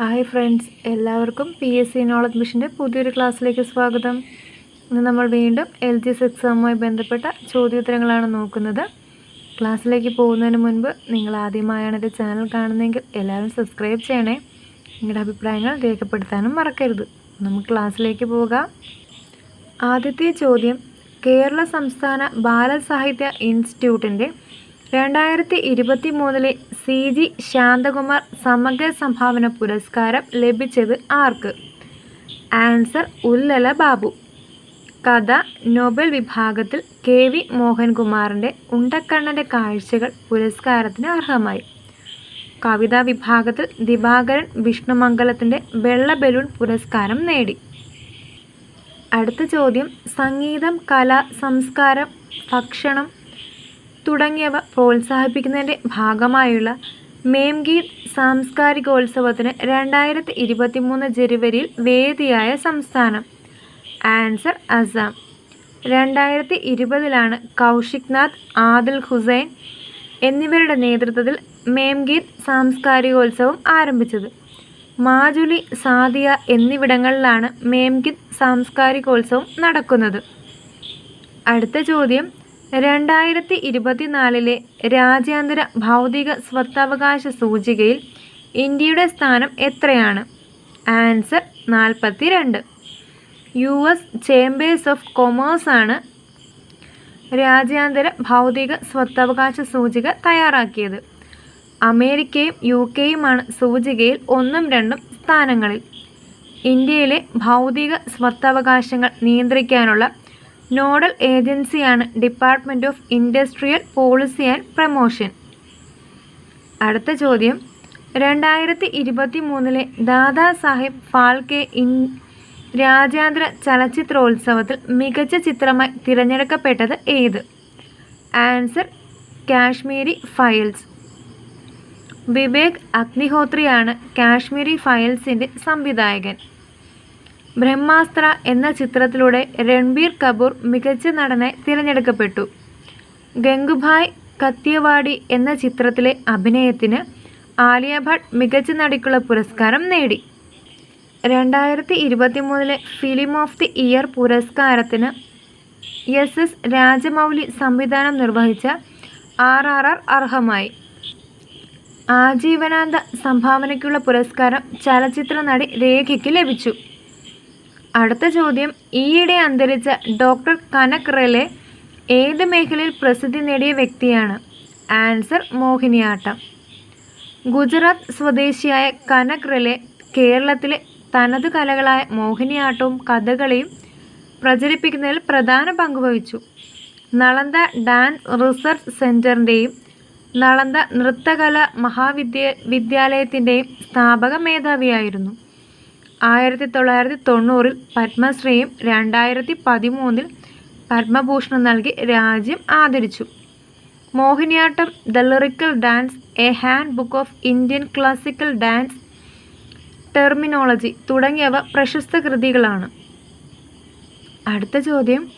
Hi friends എല്ലാവർക്കും P S C knowledge മിഷന്റെ പുതിയൊരു ക്ലാസ്സിലേക്ക് സ്വാഗതം. ഇന്ന് നമ്മൾ വീണ്ടും എൽ ജി എസ് എക്സാമുമായി ബന്ധപ്പെട്ട ചോദ്യോത്തരങ്ങളാണ് നോക്കുന്നത്. ക്ലാസ്സിലേക്ക് പോകുന്നതിന് മുൻപ് നിങ്ങൾ ആദ്യമായാണ് എന്റെ ചാനൽ കാണുന്നതെങ്കിൽ എല്ലാവരും സബ്സ്ക്രൈബ് ചെയ്യണേ. നിങ്ങളുടെ അഭിപ്രായങ്ങൾ രേഖപ്പെടുത്താനും മറക്കരുത്. നമുക്ക് ക്ലാസ്സിലേക്ക് പോകാം. ആദ്യത്തെ ചോദ്യം കേരള സംസ്ഥാന ബാലസാഹിത്യ ഇൻസ്റ്റിറ്റ്യൂട്ടിന്റെ രണ്ടായിരത്തി ഇരുപത്തി മൂന്നിലെ സി ജി ശാന്തകുമാർ സമഗ്ര സംഭാവന പുരസ്കാരം ലഭിച്ചത് ആർക്ക്? ആൻസർ ഉല്ലല ബാബു. കഥ നോബൽ വിഭാഗത്തിൽ കെ വി മോഹൻകുമാറിന്റെ ഉണ്ടക്കണ്ണന്റെ കാഴ്ചകൾ പുരസ്കാരത്തിന് അർഹമായി. കവിതാ വിഭാഗത്തിൽ ദിവാകരൻ വിഷ്ണുമംഗലത്തിന്റെ വെള്ള ബലൂൺ പുരസ്കാരം നേടി. അടുത്ത ചോദ്യം സംഗീതം കല സംസ്കാരം ഭക്ഷണം തുടങ്ങിയവ പ്രോത്സാഹിപ്പിക്കുന്നതിന്റെ ഭാഗമായുള്ള മേംഗീത് സാംസ്കാരികോത്സവത്തിന് രണ്ടായിരത്തി ഇരുപത്തി മൂന്ന് ജനുവരിയിൽ വേദിയായ സംസ്ഥാനം. ആൻസർ അസം. രണ്ടായിരത്തി ഇരുപതിലാണ് കൗശിക് നാഥ് ആദിൽ ഹുസൈൻ എന്നിവരുടെ നേതൃത്വത്തിൽ മേംഗീത് സാംസ്കാരികോത്സവം ആരംഭിച്ചത്. മാജുലി സാദിയ എന്നിവിടങ്ങളിലാണ് മേംഗിത് സാംസ്കാരികോത്സവം നടക്കുന്നത്. അടുത്ത ചോദ്യം രണ്ടായിരത്തി ഇരുപത്തിനാലിലെ രാജ്യാന്തര ഭൗതിക സ്വത്തവകാശ സൂചികയിൽ ഇന്ത്യയുടെ സ്ഥാനം എത്രയാണ്? ആൻസർ നാൽപ്പത്തി രണ്ട് U S chambers of commerce ആണ് രാജ്യാന്തര ഭൗതിക സ്വത്തവകാശ സൂചിക തയ്യാറാക്കിയത്. അമേരിക്കയും യു കെയുമാണ് സൂചികയിൽ ഒന്നും രണ്ടും സ്ഥാനങ്ങളിൽ. ഇന്ത്യയിലെ ഭൗതിക സ്വത്തവകാശങ്ങൾ നിയന്ത്രിക്കാനുള്ള നോഡൽ ഏജൻസിയാണ് department of industrial policy and promotion അടുത്ത ചോദ്യം. രണ്ടായിരത്തി ഇരുപത്തി മൂന്നിലെ ദാദാ സാഹിബ് ഫാൽക്കെ ഇൻ രാജ്യാന്തര ചലച്ചിത്രോത്സവത്തിൽ മികച്ച ചിത്രമായി തിരഞ്ഞെടുക്കപ്പെട്ടത് ഏത്? Answer Kashmiri files. വിവേക് അഗ്നിഹോത്രിയാണ് കാശ്മീരി ഫയൽസിന്റെ സംവിധായകൻ. ബ്രഹ്മാസ്ത്ര എന്ന ചിത്രത്തിലൂടെ രൺബീർ കപൂർ മികച്ച നടനെ തിരഞ്ഞെടുക്കപ്പെട്ടു. ഗംഗുഭായ് കത്തിയവാടി എന്ന ചിത്രത്തിലെ അഭിനയത്തിന് ആലിയ ഭട്ട് മികച്ച നടിക്കുള്ള പുരസ്കാരം നേടി. രണ്ടായിരത്തി ഇരുപത്തി മൂന്നിലെ ഫിലിം ഓഫ് ദി ഇയർ പുരസ്കാരത്തിന് എസ് എസ് രാജമൗലി സംവിധാനം നിർവഹിച്ച ആർ ആർ ആർ അർഹമായി. ആജീവനാന്ത സംഭാവനയ്ക്കുള്ള പുരസ്കാരം ചലച്ചിത്ര നടി രേഖയ്ക്ക് ലഭിച്ചു. അടുത്ത ചോദ്യം ഈയിടെ അന്തരിച്ച ഡോക്ടർ കനക് റെലെ ഏത് മേഖലയിൽ പ്രസിദ്ധി നേടിയ വ്യക്തിയാണ്? ആൻസർ മോഹിനിയാട്ടം. ഗുജറാത്ത് സ്വദേശിയായ കനക് റെലെ കേരളത്തിലെ തനത് കലകളായ മോഹിനിയാട്ടവും കഥകളിയും പ്രചരിപ്പിക്കുന്നതിൽ പ്രധാന പങ്കുവഹിച്ചു നളന്ദ ഡാൻസ് റിസർച്ച് സെന്ററിന്റെയും നളന്ദ നൃത്തകല മഹാവിദ്യ വിദ്യാലയത്തിന്റെയും സ്ഥാപക മേധാവിയായിരുന്നു. ആയിരത്തി തൊള്ളായിരത്തി തൊണ്ണൂറിൽ പത്മശ്രീയും രണ്ടായിരത്തി പതിമൂന്നിൽ പത്മഭൂഷണം നൽകി രാജ്യം ആദരിച്ചു. Mohiniyattam the lyrical dance a handbook of Indian classical dance terminology തുടങ്ങിയവ പ്രശസ്ത കൃതികളാണ്. അടുത്ത ചോദ്യം.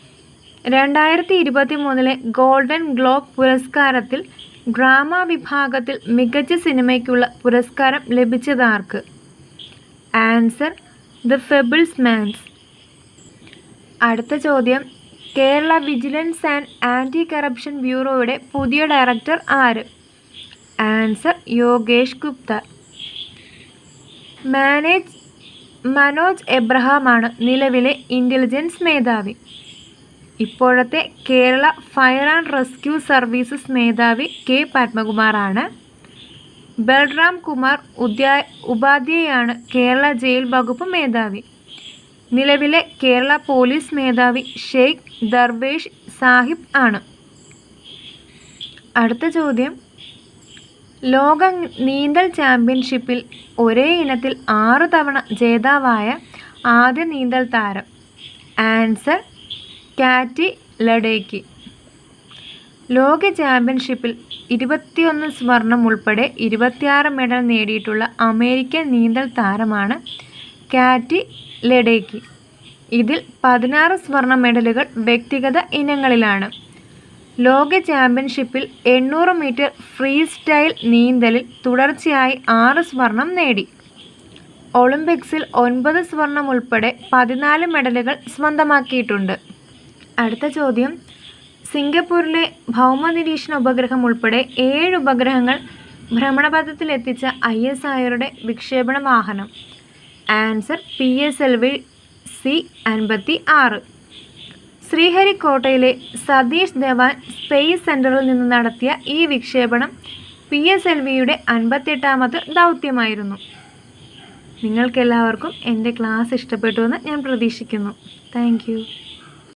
രണ്ടായിരത്തി ഇരുപത്തി മൂന്നിലെ ഗോൾഡൻ ഗ്ലോബ് പുരസ്കാരത്തിൽ ഡ്രാമ വിഭാഗത്തിൽ മികച്ച സിനിമയ്ക്കുള്ള പുരസ്കാരം ലഭിച്ചതാർക്ക് ആൻസർ ദ ഫെബിൾസ് മാൻസ് അടുത്ത ചോദ്യം Kerala vigilance and anti corruption ബ്യൂറോയുടെ പുതിയ ഡയറക്ടർ ആര്? ആൻസർ യോഗേഷ് ഗുപ്ത. മാനേജ് മനോജ് എബ്രഹാമാണ് നിലവിലെ ഇന്റലിജൻസ് മേധാവി. ഇപ്പോഴത്തെ Kerala fire and rescue services മേധാവി കെ. പത്മകുമാറാണ് ബൽറാം കുമാർ ഉദ്യാ ഉപാധ്യായാണ് കേരള ജയിൽ വകുപ്പ് മേധാവി. നിലവിലെ കേരള പോലീസ് മേധാവി ഷെയ്ഖ് ദർവേഷ് സാഹിബ് ആണ്. അടുത്ത ചോദ്യം. ലോക നീന്തൽ ചാമ്പ്യൻഷിപ്പിൽ ഒരേ ഇനത്തിൽ ആറു തവണ ജേതാവായ ആദ്യ നീന്തൽ താരം ആൻസർ കാറ്റി ലഡേക്കി. ലോക ചാമ്പ്യൻഷിപ്പിൽ ഇരുപത്തിയൊന്ന് സ്വർണം ഉൾപ്പെടെ ഇരുപത്തിയാറ് മെഡൽ നേടിയിട്ടുള്ള അമേരിക്കൻ നീന്തൽ താരമാണ് കാറ്റി ലെഡേക്കി. ഇതിൽ പതിനാറ് സ്വർണ മെഡലുകൾ വ്യക്തിഗത ഇനങ്ങളിലാണ്. ലോക ചാമ്പ്യൻഷിപ്പിൽ എണ്ണൂറ് മീറ്റർ ഫ്രീ സ്റ്റൈൽ നീന്തലിൽ തുടർച്ചയായി ആറ് സ്വർണം നേടി. ഒളിമ്പിക്സിൽ ഒൻപത് സ്വർണം ഉൾപ്പെടെ പതിനാല് മെഡലുകൾ സ്വന്തമാക്കിയിട്ടുണ്ട്. അടുത്ത ചോദ്യം സിംഗപ്പൂരിലെ ഭൗമനിരീക്ഷണ ഉപഗ്രഹം ഉൾപ്പെടെ ഏഴ് ഉപഗ്രഹങ്ങൾ ഭ്രമണപഥത്തിലെത്തിച്ച ഐ എസ് ആയറുടെ വിക്ഷേപണ വാഹനം answer P S L V C അൻപത്തി ആറ് ശ്രീഹരിക്കോട്ടയിലെ സതീഷ് ധവാൻ സ്പേസ് സെന്ററിൽ നിന്ന് നടത്തിയ ഈ വിക്ഷേപണം പി എസ് എൽ വിയുടെ അൻപത്തെട്ടാമത് ദൗത്യമായിരുന്നു. നിങ്ങൾക്കെല്ലാവർക്കും എന്റെ ക്ലാസ് ഇഷ്ടപ്പെട്ടുവെന്ന് ഞാൻ പ്രതീക്ഷിക്കുന്നു. താങ്ക്